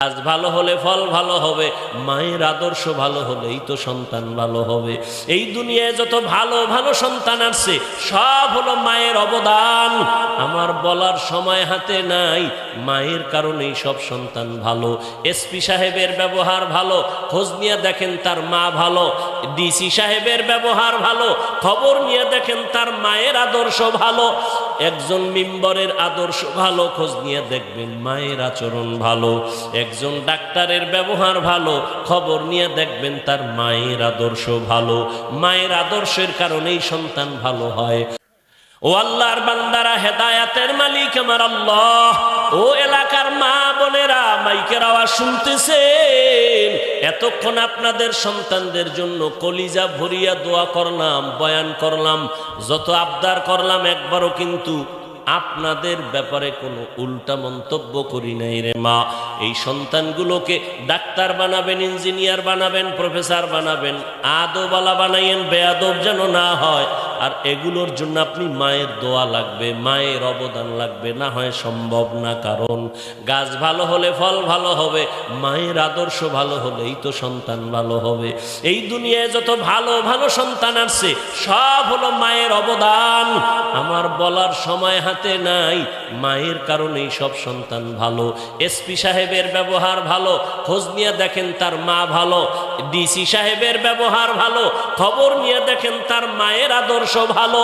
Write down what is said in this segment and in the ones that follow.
কাজ ভালো হলে ফল ভালো হবে, মায়ের আদর্শ ভালো হলেই তো সন্তান ভালো হবে। এই দুনিয়ায় যত ভালো ভালো সন্তান আসছে সব হলো মায়ের অবদান। আমার বলার সময় হাতে নাই, মায়ের কারণেই সব সন্তান ভালো। এসপি সাহেবের ব্যবহার ভালো, খোঁজ নিয়ে দেখেন তার মা ভালো। ডিসি সাহেবের ব্যবহার ভালো, খবর নিয়ে দেখেন তার মায়ের আদর্শ ভালো, একজন মিম্বরের আদর্শ ভালো, খোঁজ নিয়ে দেখবেন মায়ের আচরণ ভালো, একজন ডাক্তারের ব্যবহার ভালো, খবর নিয়ে দেখবেন তার মায়ের আদর্শ ভালো, মায়ের আদর্শের কারণেই সন্তান ভালো হয়। ও আল্লাহর বান্দারা, হেদায়াতের মালিক আমার আল্লাহ, ও এলাকার মা বোনেরা, মাইকের আওয়াজ শুনতেছেন এতক্ষণ আপনাদের সন্তানদের জন্য কলিজা ভরিয়া দোয়া করলাম, বয়ান করলাম, যত আবদার করলাম, একবারও কিন্তু আপনাদের ব্যাপারে কোনো উল্টা মন্তব্য করি নাই রে মা। এই সন্তানগুলোকে ডাক্তার বানাবেন, ইঞ্জিনিয়ার বানাবেন, প্রফেসর বানাবেন আদবালা বানাইয়েন, বেয়াদব যেন না হয়। আর এগুলোর জন্য আপনি মায়ের দোয়া লাগবে, মায়ের অবদান লাগবে। না হয় সম্ভব না, কারণ গাছ ভালো হলে ফল ভালো হবে, মায়ের আদর্শ ভালো হলেই তো সন্তান ভালো হবে। এই দুনিয়ায় যত ভালো ভালো সন্তান আসছে সব হলো মায়ের অবদান। আমার বলার সময় হাতে নাই, মায়ের কারণেই সব সন্তান ভালো। এসপি সাহেবের ব্যবহার ভালো, খোঁজ নিয়ে দেখেন তার মা ভালো ডিসি সাহেবের ব্যবহার ভালো, খবর নিয়ে দেখেন তার মায়ের আদর্শ ভালো,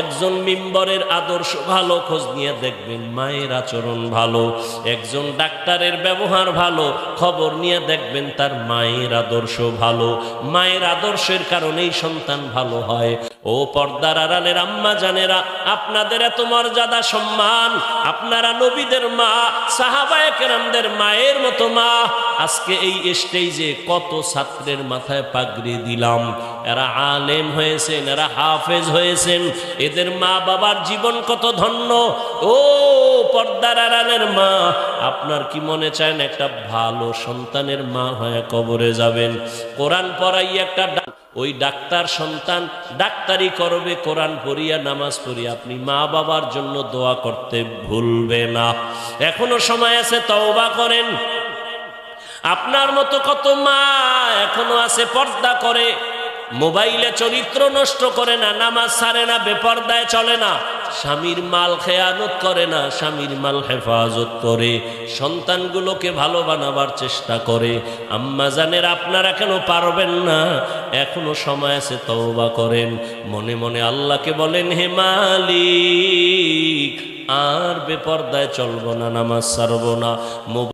একজন মিম্বরের আদর্শ ভালো, খোঁজ নিয়ে দেখবেন মায়ের আচরণ ভালো, একজন ডাক্তারের ব্যবহার ভালো, খবর নিয়ে দেখবেন তার মায়ের আদর্শ ভালো, মায়ের আদর্শের কারণেই সন্তান ভালো হয়। ও পর্দার আড়ালের আম্মা জানেরা, আপনাদের এত মর্যাদা, সম্মান, আপনারা নবীদের মা, সাহাবায়ে কেরামদের মায়ের মতো মা। আজকে এই স্টেজে কত ছাত্রের মাথায় পাগড়ি দিলাম। এরা আলেম হয়েছেন, এরা হাফেজ হয়েছেন। এদের মা বাবার জীবন কত ধন্য। ও পর্দার আড়ালের মা, আপনার কি মনে চান একটা ভালো সন্তানের মা হয়ে কবরে যাবেন? কোরআন পড়াই একটা ওই ডাক্তার সন্তান ডাক্তারি করবে, কোরআন পড়িয়া, নামাজ পড়িয়া। আপনি মা বাবার জন্য দোয়া করতে ভুলবে না। এখনও সময় আছে, তওবা করেন। আপনার মতো কত মা এখনও আছে, পর্দা করে। মোবাইলে চরিত্র নষ্ট করে না, নামাজ সারে না, বেপর্দায় চলে না। স্বামীর মাল খেয়ানত করে না, স্বামীর মাল হেফাজত করে। সন্তানগুলোকে ভালো বানাবার চেষ্টা করে। আম্মা জানের আপনারা কেন পারবেন না? এখনও সময় আছে, তওবা করেন। মনে মনে আল্লাহকে বলেন, হে মালিক, আর বেপর্দায় চলবো না, নামাজ সারবো না। মোবাইল